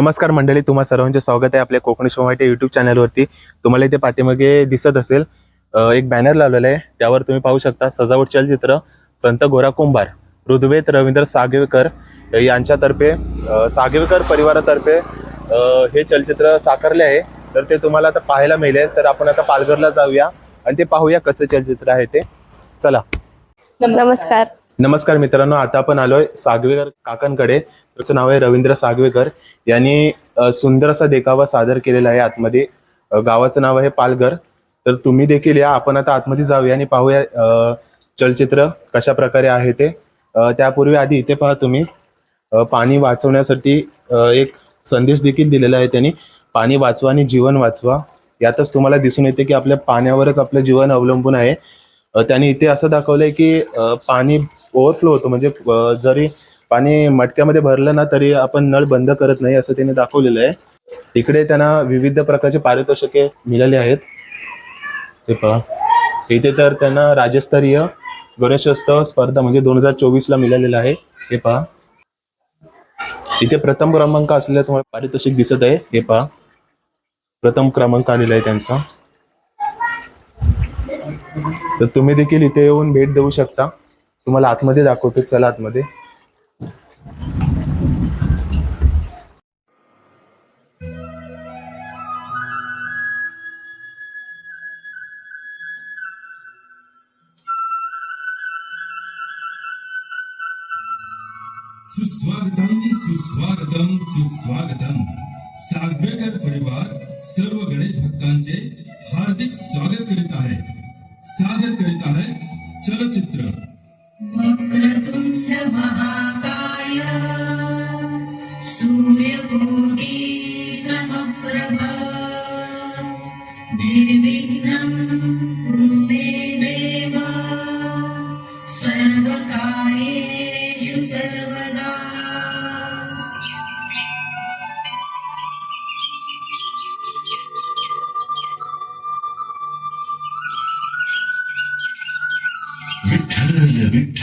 नमस्कार मंडळी तुम्हा सर्वांचे स्वागत आहे आपल्या कोकणी सोमाटे युट्यूब चॅनलवरती. तुम्हाला इथे पाठीमागे दिसत असेल एक बॅनर लावलेला आहे. त्यावर तुम्ही पाहू शकता सजावट चलचित्र संत गोरा कुंभार ऋग्वेद रवींद्र सागवेकर यांच्यातर्फे सागवेकर परिवारातर्फे हे चलचित्र साकारले आहे. तर ते तुम्हाला आता पाहायला मिळेल. तर आपण आता पालघरला जाऊया आणि ते पाहूया कसं चलचित्र आहे ते. चला. नमस्कार. नमस्कार मित्रांनो आता आपण आलोय सागवेकर काकांकडे. त्याचं नाव आहे रवींद्र सागवेकर. यांनी सुंदर असा देखावा सादर केलेला आहे आतमध्ये. गावाचं नाव आहे पालघर. तर तुम्ही देखील या आपण आता आतमध्ये जाऊया आणि पाहूया चलचित्र कशा प्रकारे आहे ते. त्यापूर्वी आधी इथे पहा तुम्ही. पाणी वाचवण्यासाठी एक संदेश देखील दिलेला आहे त्यांनी. पाणी वाचवा आणि जीवन वाचवा. यातच तुम्हाला दिसून येते की आपल्या पाण्यावरच आपलं जीवन अवलंबून आहे. त्यांनी इथे असं दाखवलंय की पाणी ओव्हरफ्लो होतो. म्हणजे जरी पाणी मटक्यामध्ये भरलं ना तरी आपण नळ बंद करत नाही असं त्यांनी दाखवलेलं आहे. तिकडे त्यांना विविध प्रकारचे पारितोषिके मिळाले आहेत. ते पहा. इथे तर त्यांना राज्यस्तरीय गणेशोत्सव स्पर्धा म्हणजे दोन हजार चोवीस ला मिळालेला आहे. हे पहा. इथे प्रथम क्रमांक असलेला तुम्हाला पारितोषिक दिसत आहे. हे पहा. प्रथम क्रमांक आलेला आहे त्यांचा. तर तुम्ही देखील इथे येऊन भेट देऊ शकता. तुम्हाला आतमध्ये दाखवतो चला आतमध्ये. सुस्वागतम सुस्वागतम सुस्वागतम. सागवेकर परिवार सर्व गणेश भक्तांचे हार्दिक स्वागत करीत आहे. सादर करीत आहे चलचित्र.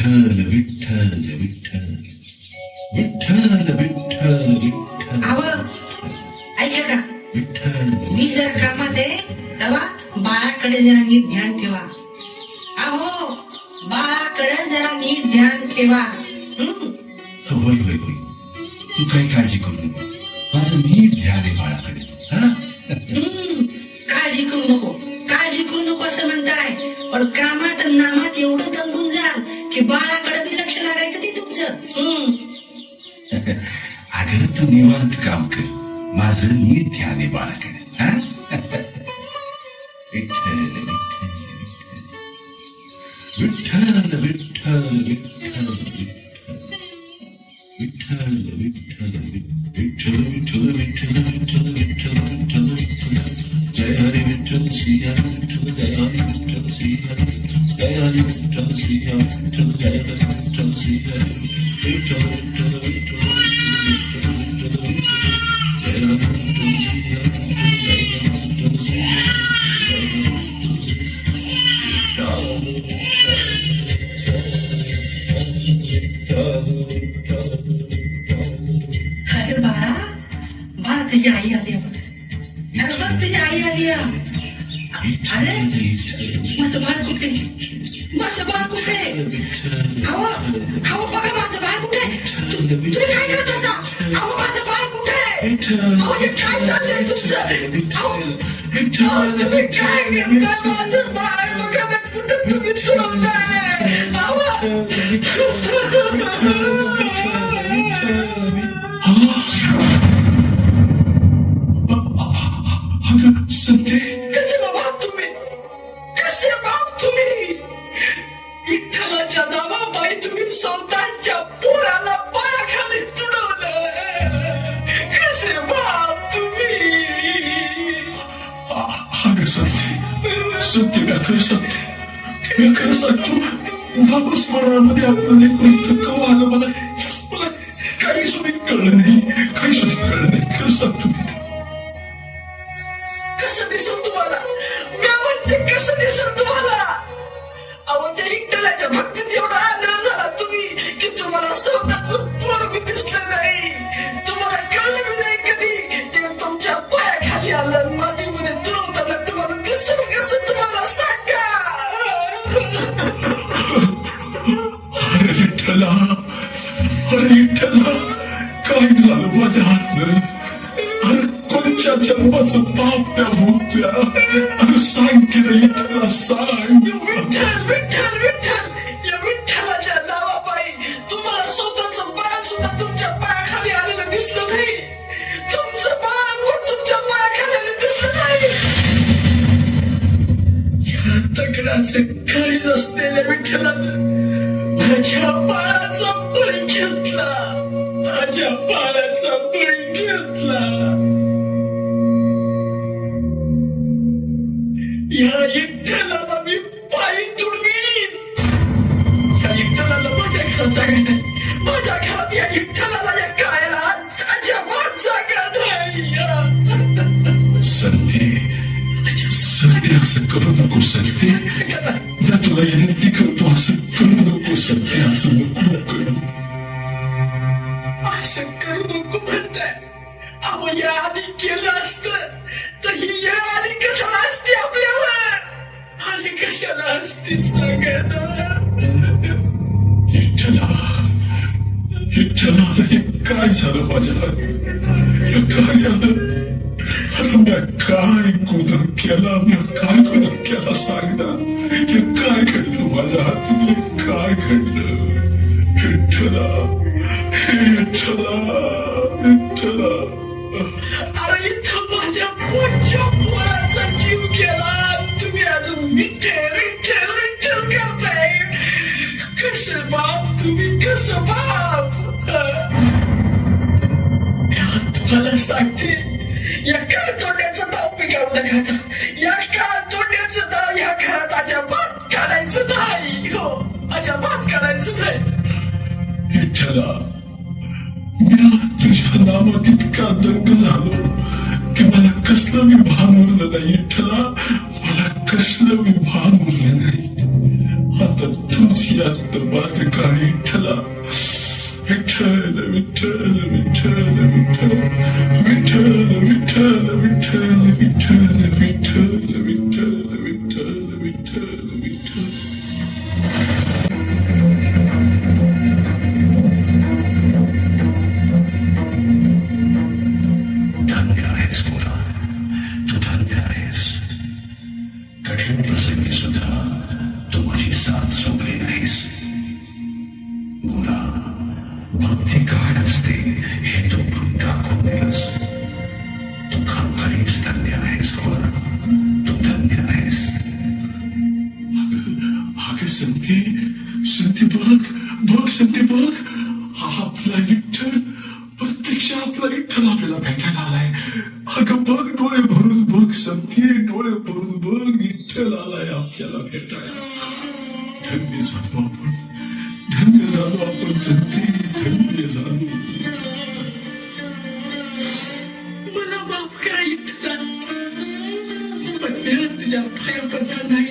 विठ्ठल विठ्ठल विठ्ठल. विठ्ठल विठ्ठल विठ्ठल. ऐका का? विठ्ठल मी जर कामात आहे तेव्हा बाळाकडे जरा नीट ध्यान ठेवा. अहो बाळाकडे जरा नीट ध्यान ठेवा. की बाळाकडे बी लक्ष लागायचं ते तुमचं. हं. अगं तू निवांत काम कर. माझ नीट ध्यान आहे बाळाकडे. विठ्ठल विठ्ठल विठ्ठल. विठ्ठल विठ्ठल तुझे आई आती है तुझे आई आती है अरे माझं बाळ कुठे अहो अहो बघा माझं बाळ कुठे तु- तुम्ही काय करत असा? अहो माझं बाळ कुठे अहो हे काय चाललंय तुमचं? अहो अहो, तुम्ही काय करताय माझं बाळ बघा ना कुठं तुम्ही ठेवताय अहो. स्वतःच्या पोराला पायाखाली तुडवलं कसे बाप तुम्ही अगं संते सत्य मी खरं सांगते मी खरं सांगतो वापस मरणामध्ये आपलं लेकरू इथं कवा आलं मला मला काही सुद्धा कळलं नाही काही सुद्धा कळलं नाही खरं सांगतो मी कसं दिसत तुम्हाला मी म्हणते कसं दिसत तुम्हाला निसर्गच अरे विठ्ठला अरे विठ्ठला काय झालं माझ्या हातनं? अरे कोणच्या जन्माचं पाप त्या भूत्या अरे सांग की रे विठ्ठला विठ्ठल विठ्ठल! दगडाचे असलेल्या विठ्ठलानं माझ्या बाळाचा बळी घेतला. माझ्या बाळाचा बळी घेतला. या विठ्ठलाला मी पायी तुडवीन. या विठ्ठलाला माझ्या घरात जागा नाही माझ्या घरात या विठ्ठलाला या काळ्याला अजिबात जागा नाही संधी संधी असं करू नको संधी Soleil n'était que toi, ce crudo que se passe le couple. Ah, ce crudo couple, ama ya abi केलं असतं तर ही येळ आली कशाला असते आपल्यावर आली कशाला असते सगळ्यांना विठ्ठला विठ्ठला हे काय झालं माझ्या हे काय झालं मी काय गुन्हा केला मी काय गुन्हा केला सांग ना हे काय घडलं माझ्या हातून हे काय घडलं विठ्ठला हे विठ्ठला विठ्ठला कसलं मी भान उरलं नाही विठ्ठला मला कसलं मी भान उरलं नाही आता तूच यात मार्ग का विठ्ठला विठ्ठल विठ्ठल आपला विठ्ठल आपल्याला भेटायला आलाय. अगं बघ डोळे भरून बघ संती डोळे भरून बघ विठ्ठल आलाय आपल्याला भेटायला. धन्य झालो आपण. धन्य झालो आपण संती धन्य झालो. मला माफ करा इतका पण तुझ्या पाया पडणार नाही.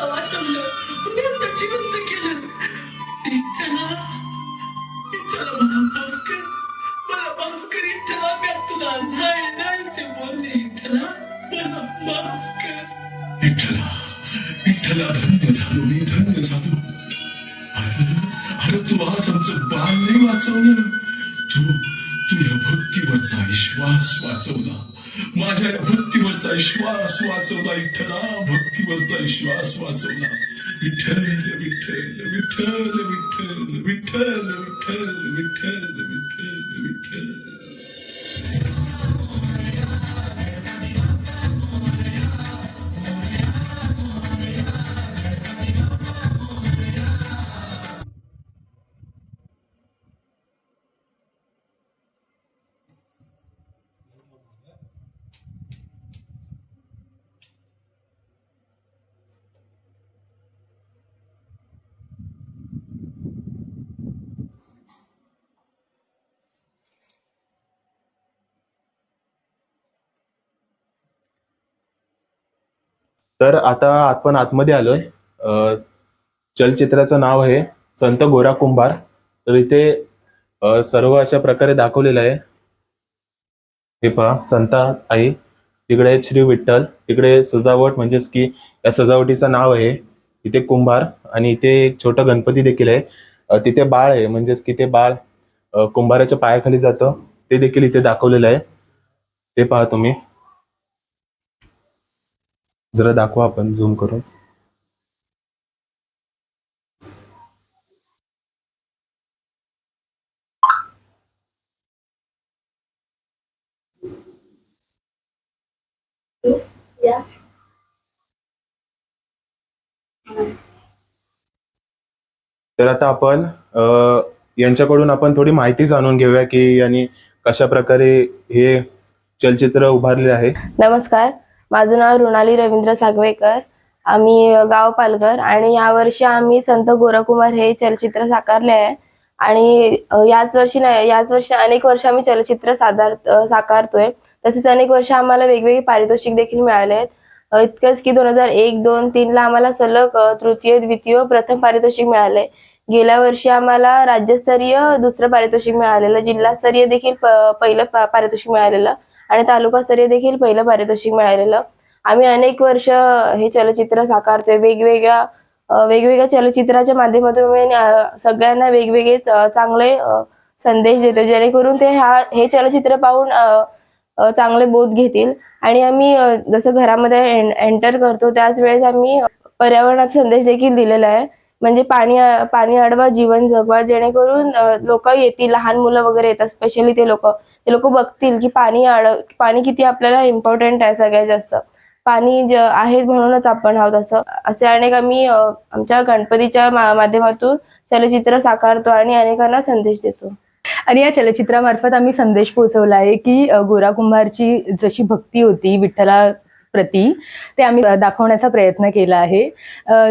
लेकराला वाचवलं पुन्हा जिवंत केलं. विठ्ठला विठ्ठला मला माफ कर मला माफ कर विठ्ठला मी तुला नाही नाही ते बोलले. विठ्ठला मला माफ कर विठ्ठला विठ्ठला धन्य झालो मी धन्य झालो. अरे अरे तू आज आमचं बाळ नाही वाचवलं. तू तू या भक्तीवरचा विश्वास वाचवला. माझ्या या विश्वास वाचवला विठ्ठला भक्तीवरचा विश्वास वाचवला. विठ्ठल विठ्ठल विठ्ठल विठ्ठल विठ्ठल विठ्ठल विठ्ठल विठ्ठल विठ्ठल. तर आता आपण आतमध्ये आलोय. चलचित्राचं नाव आहे संत गोरा कुंभार. तर इथे सर्व अशा प्रकारे दाखवलेलं आहे. हे पहा संत आई. तिकडे श्री विठ्ठल तिकडे सजावट म्हणजेच की या सजावटीचं नाव आहे. इथे कुंभार आणि इथे एक छोटा गणपती देखील आहे. तिथे बाळ आहे म्हणजेच की ते बाळ कुंभाराच्या पायाखाली जातं. ते देखील इथे दाखवलेलं आहे. ते पहा तुम्ही. जरा दाखवा आपण झूम करून. तर आता आपण यांच्याकडून आपण थोडी माहिती जाणून घेऊया की यांनी कशा प्रकारे हे चलचित्र उभारले आहे. नमस्कार. माझं नाव रुणाली रवींद्र सागवेकर. आम्ही गाव पालघर आणि यावर्षी आम्ही संत गोरकुमार हे चलचित्र साकारले आहे. आणि याच वर्षी नाही याच वर्षी अनेक वर्ष आम्ही चलचित्र सादर साकारतोय. तसेच अनेक वर्ष आम्हाला वेगवेगळे पारितोषिक देखील मिळाले आहेत. इतकंच की दोन हजार एक दोन तीनला आम्हाला सलग तृतीय द्वितीय प्रथम पारितोषिक मिळाले. गेल्या वर्षी आम्हाला राज्यस्तरीय दुसरं पारितोषिक मिळालेलं जिल्हास्तरीय देखील पहिलं पारितोषिक मिळालेलं. आणि तालुकास्तरीय देखील पहिलं पारितोषिक मिळालेलं. आम्ही अनेक वर्ष हे चलचित्र साकारतोय. वेगवेगळ्या वेगवेगळ्या चलचित्राच्या माध्यमातून आम्ही, सगळ्यांना वेगवेगळे चांगले संदेश देतो जेणेकरून ते हा हे चलचित्र पाहून चांगले बोध घेतील. आणि आम्ही जसं घरामध्ये एंटर करतो त्याच वेळेस आम्ही पर्यावरणाचा संदेश देखील दिलेला आहे. म्हणजे पाणी पाणी अडवा जीवन जगवा. जेणेकरून लोक येतील लहान मुलं वगैरे येतात स्पेशली ते लोक. ते लोक बघतील की पाणी आड पाणी किती आपल्याला इम्पॉर्टंट आहे सगळ्यात जास्त. पाणी ज आहे म्हणूनच आपण आहोत असं. असे अनेक आम्ही आमच्या गणपतीच्या माध्यमातून चलचित्र साकारतो आणि अनेकांना संदेश देतो. आणि या चलचित्रामार्फत आम्ही संदेश पोहोचवला आहे की गोरा कुंभारची जशी भक्ती होती विठ्ठला प्रती. ते आम्ही दाखवण्याचा प्रयत्न केला आहे.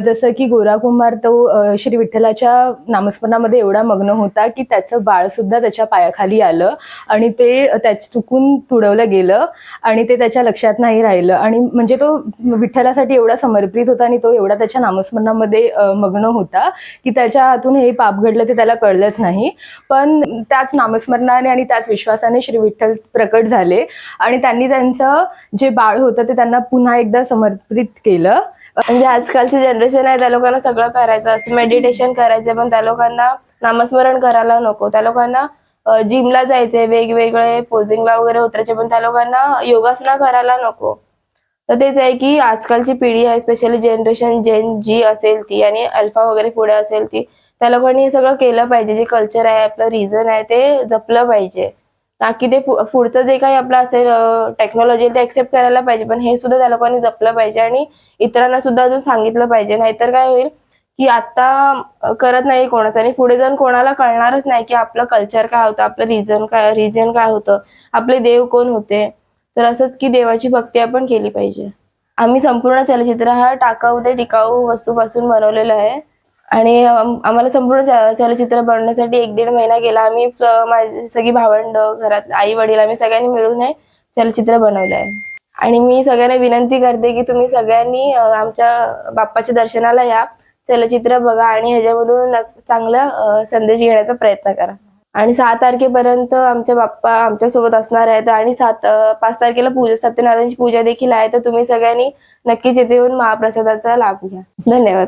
जसं की गोरा कुंभार तो श्री विठ्ठलाच्या नामस्मरणामध्ये एवढा मग्न होता की त्याचं बाळ सुद्धा त्याच्या पायाखाली आलं आणि ते त्याच चुकून तुडवलं गेलं आणि ते त्याच्या लक्षात नाही राहिलं. आणि म्हणजे तो विठ्ठलासाठी एवढा समर्पित होता आणि तो एवढा त्याच्या नामस्मरणामध्ये मग्न होता की त्याच्या हातून हे पाप घडलं ते त्याला कळलंच नाही. पण त्याच नामस्मरणाने आणि त्याच विश्वासाने श्री विठ्ठल प्रकट झाले आणि त्यांनी त्यांचं जे बाळ होतं ते त्यांना त्यांना पुन्हा एकदा समर्पित केलं. म्हणजे आजकालची जनरेशन आहे त्या लोकांना सगळं करायचं असं मेडिटेशन करायचं पण त्या लोकांना नामस्मरण करायला नको. त्या लोकांना जिमला जायचंय वेगवेगळे पोझिंगला वगैरे उतरायचे पण त्या लोकांना योगासना करायला नको. तर तेच आहे की आजकालची पिढी आहे स्पेशली जनरेशन जेन जी असेल ती आणि अल्फा वगैरे पुढे असेल ती त्या लोकांनी हे सगळं केलं पाहिजे. जे कल्चर आहे आपलं रिझन आहे ते जपलं पाहिजे. ना की ते पुढचं जे काही आपलं असेल टेक्नॉलॉजी ते ऍक्सेप्ट करायला पाहिजे. पण हे सुद्धा त्या लोकांनी जपलं पाहिजे आणि इतरांना सुद्धा अजून सांगितलं पाहिजे. नाहीतर काय होईल की आता करत नाही कोणाच आणि पुढे जाऊन कोणाला कळणारच नाही की आपलं कल्चर काय होतं आपलं रिजन काय रिजन काय होतं आपले देव कोण होते. तर असंच की देवाची भक्ती आपण केली पाहिजे. आम्ही संपूर्ण चलचित्र हा टाकाऊ ते टिकाऊ वस्तूपासून बनवलेला आहे. आणि आम्हाला संपूर्ण चलचित्र बनवण्यासाठी एक दीड महिना गेला. आम्ही माझी सगळी भावंड घरात आई वडील आम्ही सगळ्यांनी मिळून हे चलचित्र बनवलं आहे आणि मी सगळ्यांना विनंती करते की तुम्ही सगळ्यांनी आमच्या बाप्पाच्या दर्शनाला या. चलचित्र बघा आणि ह्याच्यामधून चांगला संदेश घेण्याचा प्रयत्न करा. आणि सहा तारखेपर्यंत आमच्या बाप्पा आमच्यासोबत असणार आहेत आणि सात पाच तारखेला पूजा सत्यनारायणची पूजा देखील आहे. तर तुम्ही सगळ्यांनी नक्कीच येथे येऊन महाप्रसादाचा लाभ घ्या. धन्यवाद.